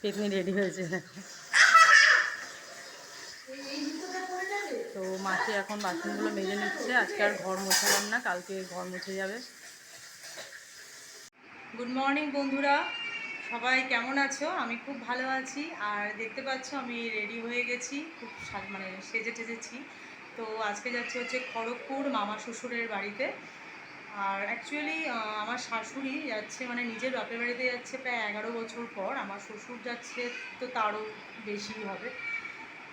পেতনি রেডি হয়েছে তো মাসি এখন বাসনগুলো মেজে নিচ্ছে। আজকে আর ঘর মোছালাম না, কালকে ঘর মুছে যাবে। গুড মর্নিং বন্ধুরা। সবাই কেমন আছো? আমি খুব ভালো আছি। আর দেখতে পাচ্ছ, আমি রেডি হয়ে গেছি। খুব মানে সেজে টেজেছি। তো আজকে যাচ্ছি হচ্ছে খড়গপুর মামা শ্বশুরের বাড়িতে। আর অ্যাকচুয়ালি আমার শাশুড়ি যাচ্ছে মানে নিজের বাপের বাড়িতে যাচ্ছে প্রায় এগারো বছর পর, আমার শ্বশুর যাচ্ছে তো তারও বেশি হবে।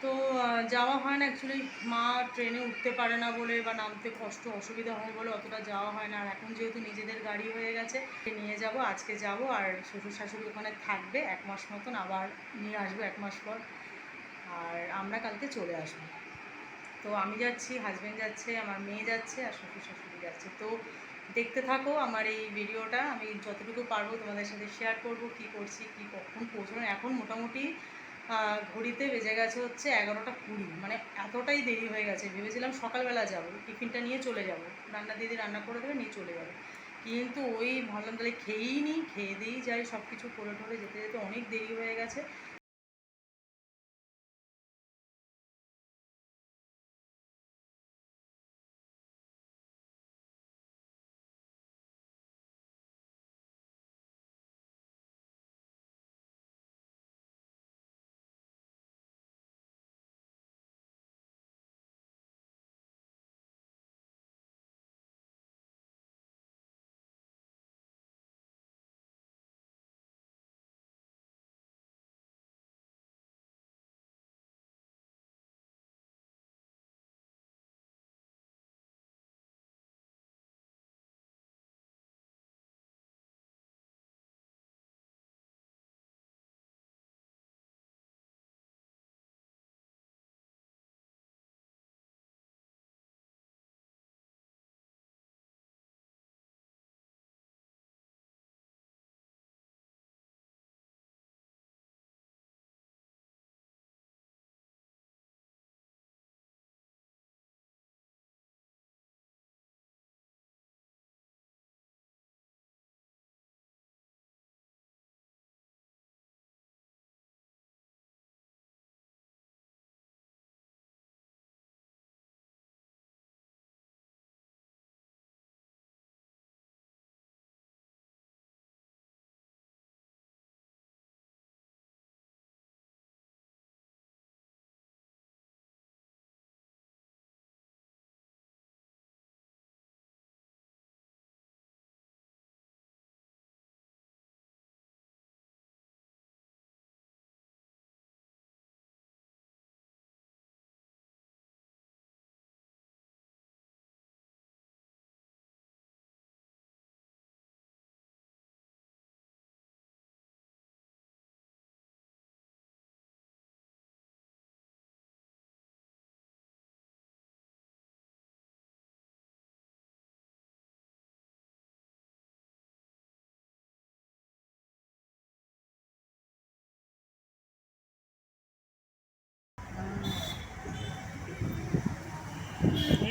তো যাওয়া হয় না অ্যাকচুয়ালি মা ট্রেনে উঠতে পারে না বলে বা নামতে কষ্ট, অসুবিধা হয় বলে অতটা যাওয়া হয় না। আর এখন যেহেতু নিজেদের গাড়ি হয়ে গেছে নিয়ে যাব, আজকে যাব, আর শ্বশুর শাশুড়ি ওখানে থাকবে, এক মাস মতন আবার নিয়ে আসব এক মাস পর। আর আমরা কালকে চলে আসব। তো আমি যাচ্ছি হাজব্যান্ড যাচ্ছে, আমার মেয়ে যাচ্ছে আর শ্বশুর শাশুড়ি যাচ্ছে। তো দেখতে থাকো আমার এই ভিডিওটা আমি যতটুকু পারব তোমাদের সাথে শেয়ার করব, কি করছি, কি কখন পৌঁছানো। এখন মোটামুটি ঘড়িতে বেজে গেছে হচ্ছে এগারোটা কুড়ি। মানে এতটাই দেরি হয়ে গেছে। ভেবেছিলাম সকালবেলা যাব, টিফিনটা নিয়ে চলে যাব। রান্না দিদি রান্না করে দেবে, নিয়ে চলে যাবে। কিন্তু ওই ভাবলাম তাহলে খেয়েই নিই খেয়ে দিয়েই যাই সব কিছু করে ঠরে যেতে যেতে অনেক দেরি হয়ে গেছে।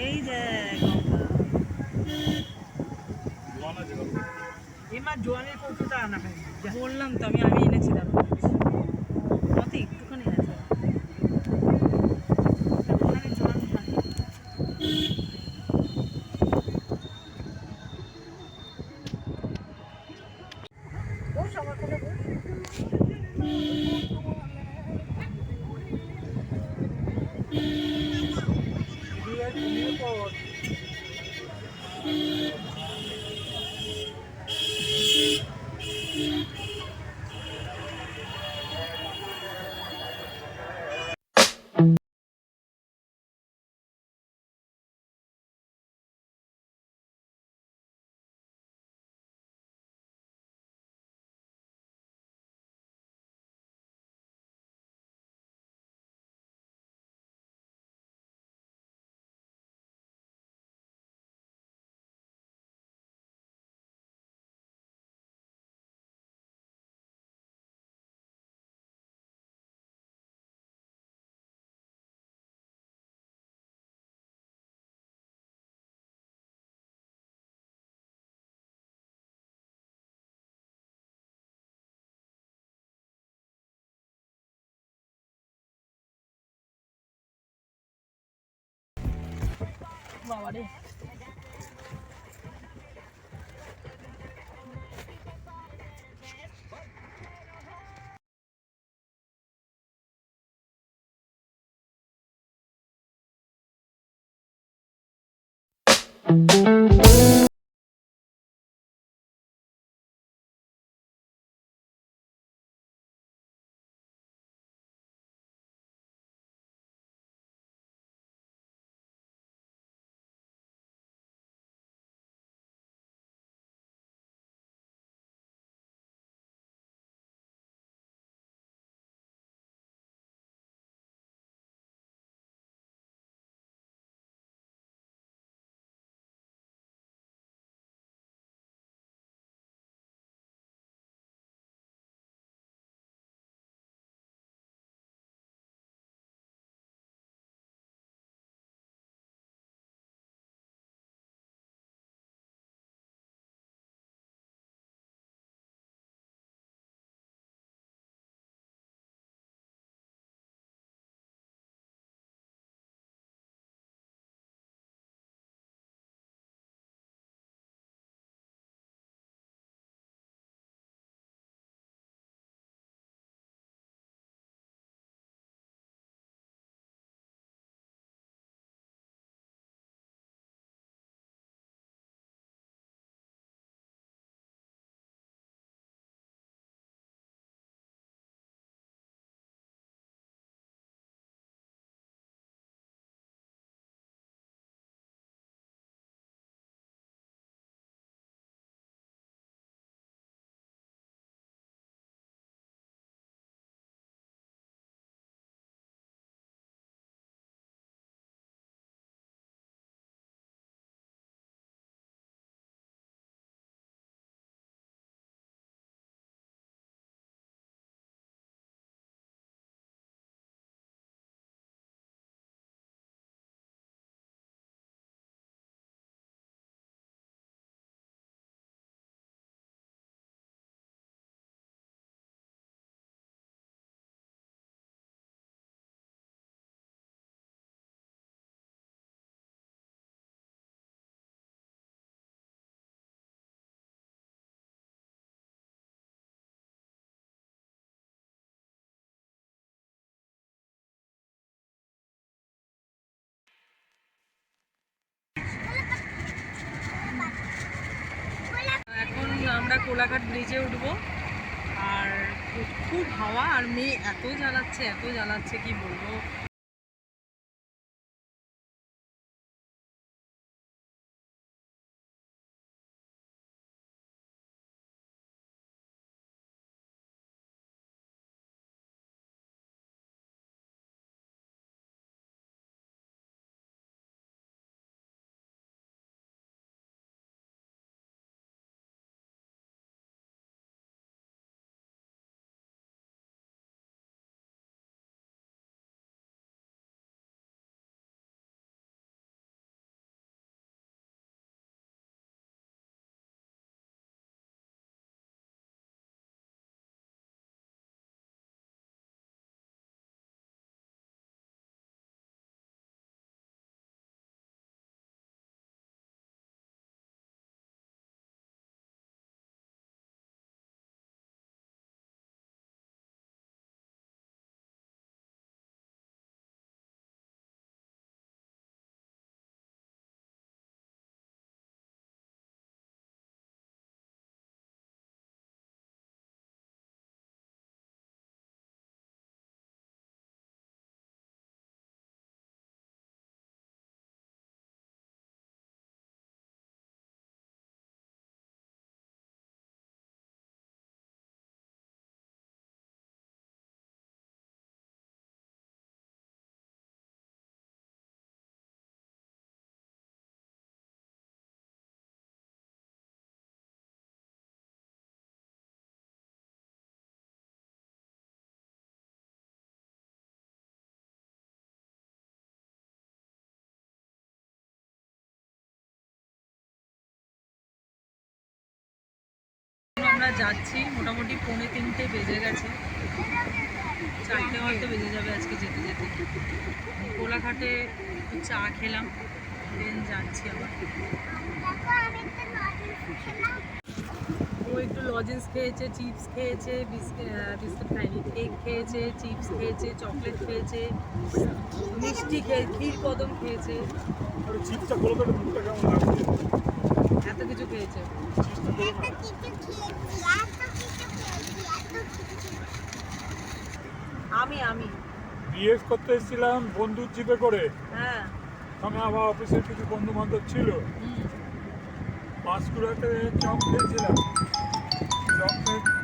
এই দেখ এমা জোয়ানের কৌটোটা আনা হয় বললাম তো আমি আমি এনেছি দাঁড়ো একটুখানি আছে ওখানে জোয়ান থাকে বস। forward. ঘুমিয়ে পড় বাবারে এখন কোলাঘাট ব্রিজে উঠবো। আর খুব হাওয়া আর মেয়ে এত জ্বালাচ্ছে এত জ্বালাচ্ছে কি বলব? আমরা যাচ্ছি, মোটামুটি পৌনে তিনটে বেজে গেছে। চারটে হয়তো বেজে যাবে আজকে যেতে যেতে। কোলাঘাটে চা খেলাম ট্রেন যাচ্ছি আবার। ও একটু লজেন্স খেয়েছে চিপস খেয়েছে বিস্কিট খায়নি কেক খেয়েছে চিপস খেয়েছে চকলেট খেয়েছে, মিষ্টি খেয়ে, ক্ষীর কদম খেয়েছে। এত কিছু খেয়েছে। আমি আমি। বিএস করতে এসেছিলাম বন্ধুর জিপে করে। হ্যাঁ। সঙ্গে আমার অফিসের কিছু বন্ধু বান্ধব ছিল পাঁচকুড়াতে চক খেয়েছিলাম। চপ খেয়ে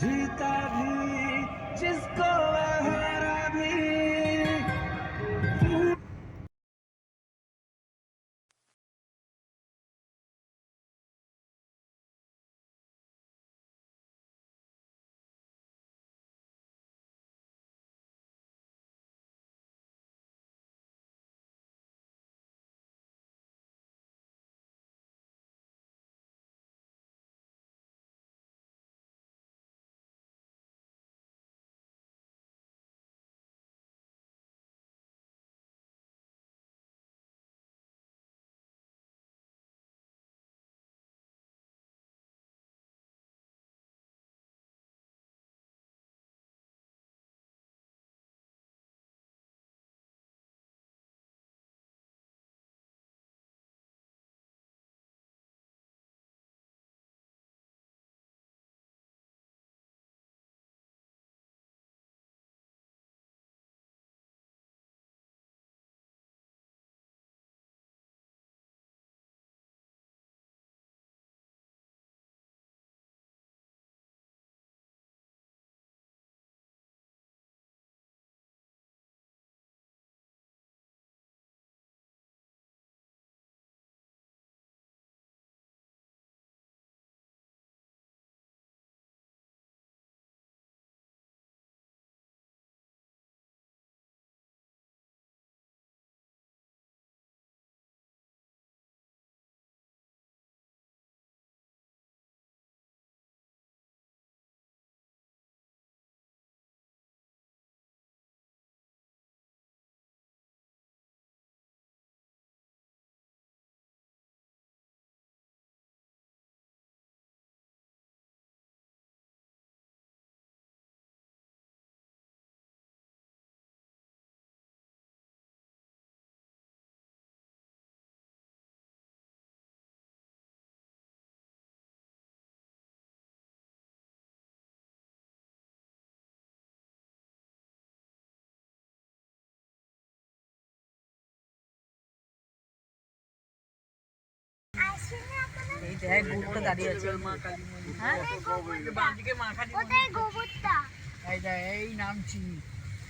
जीता भी जिसको हारा भी এই দেখ গুড়টা দাঁড়িয়ে আছে। হ্যাঁ? এই দেখ, এই নামছি।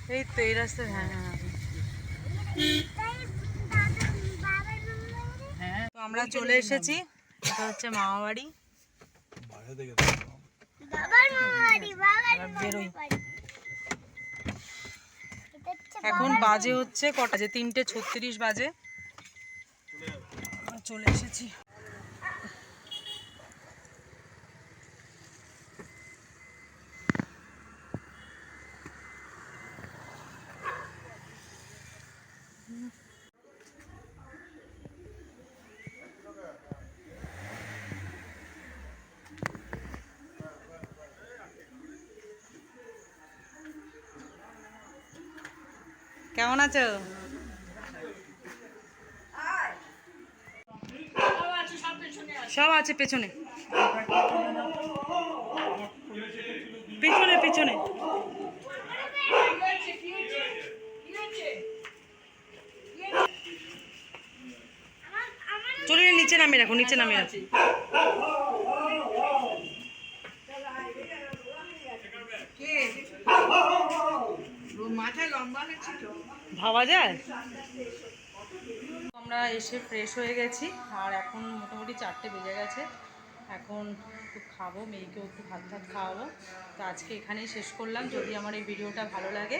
এই তো এই রাস্তায় হ্যাঁ। হ্যাঁ হ্যাঁ তো আমরা চলে এসেছি এটা হচ্ছে মামা বাড়ি এখন বাজে হচ্ছে কটা? যে তিনটে ছত্রিশ বাজে। চলে এসেছি। কেমন আছো? সব আছে পেছনে। পেছনে পেছনে। চলে নিচে নামিয়ে রাখো নিচে নামিয়ে রাখো। ভাবা যায়? আমরা এসে ফ্রেশ হয়ে গেছি আর এখন মোটামুটি চারটে বেজে গেছে। এখন একটু খাব মেয়েকেও একটু ভাত ভাত খাওয়াবো। তো আজকে এখানেই শেষ করলাম। যদি আমার এই ভিডিওটা ভালো লাগে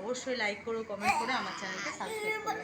অবশ্যই লাইক করো কমেন্ট করে আমার চ্যানেলকে সাবস্ক্রাইব করো।